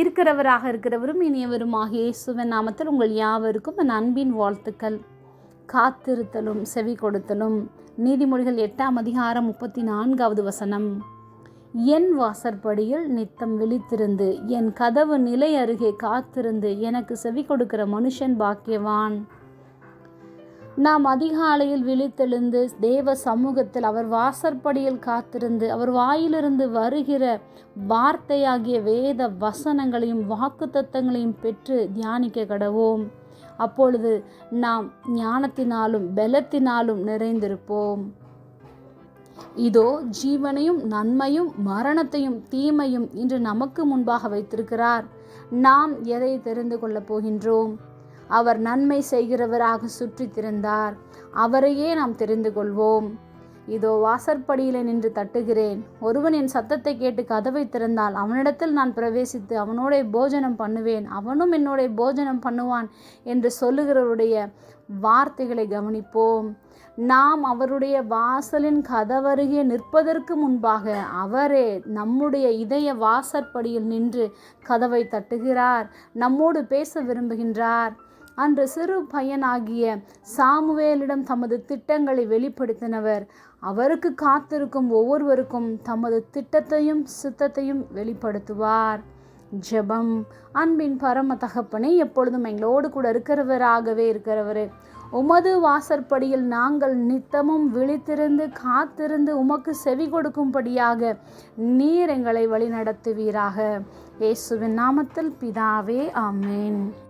இருக்கிறவராக இருக்கிறவரும் இனியவருமாக இயேசுவின் நாமத்தில் உங்கள் யாவருக்கும் என் அன்பின் வாழ்த்துக்கள். காத்திருத்தலும் செவி கொடுத்தலும். நீதிமொழிகள் எட்டாம் அதிகாரம் முப்பத்தி நான்காவது வசனம். என் வாசற்படியில் நித்தம் விழித்திருந்து என் கதவு நிலை அருகே காத்திருந்து எனக்கு செவி கொடுக்கிற மனுஷன் பாக்கியவான். நாம் அதிகாலையில் விழித்தெழுந்து தேவ சமூகத்தில் அவர் வாசற்படியில் காத்திருந்து அவர் வாயிலிருந்து வருகிற வார்த்தையாகிய வேத வசனங்களையும் வாக்குத்தத்தங்களையும் பெற்று தியானிக்க கடவோம். அப்பொழுது நாம் ஞானத்தினாலும் பலத்தினாலும் நிறைந்திருப்போம். இதோ ஜீவனையும் நன்மையும் மரணத்தையும் தீமையும் இன்று நமக்கு முன்பாக வைத்திருக்கிறார். நாம் எதை தெரிந்து கொள்ளப் போகின்றோம்? அவர் நன்மை செய்கிறவராக சுற்றி திறந்தார் அவரையே நாம் தெரிந்து கொள்வோம். இதோ வாசற்படியில நின்று தட்டுகிறேன். ஒருவன் என் சத்தத்தை கேட்டு கதவை திறந்தால் அவனிடத்தில் நான் பிரவேசித்து அவனோட போஜனம் பண்ணுவேன். அவனும் என்னோட போஜனம் பண்ணுவான் என்று சொல்லுகிறவருடைய வார்த்தைகளை கவனிப்போம். நாம் அவருடைய வாசலின் கதவருகே நிற்பதற்கு முன்பாக அவரே நம்முடைய இதய வாசற்படியில் நின்று கதவை தட்டுகிறார். நம்மோடு பேச விரும்புகின்றார். அன்று சிறு பையனாகிய சாமுவேலிடம் தமது திட்டங்களை வெளிப்படுத்தினவர். அவருக்கு காத்திருக்கும் ஒவ்வொருவருக்கும் தமது திட்டத்தையும் சித்தத்தையும் வெளிப்படுத்துவார். ஜெபம். அன்பின் பரம தகப்பனே எப்பொழுதும் எங்களோடு கூட இருக்கிறவராகவே இருக்கிறவர் உமது வாசற்படியில் நாங்கள் நித்தமும் விழித்திருந்து காத்திருந்து உமக்கு செவி கொடுக்கும்படியாக நீர் எங்களை வழிநடத்துவீராக. இயேசுவின் நாமத்தில் பிதாவே ஆமேன்.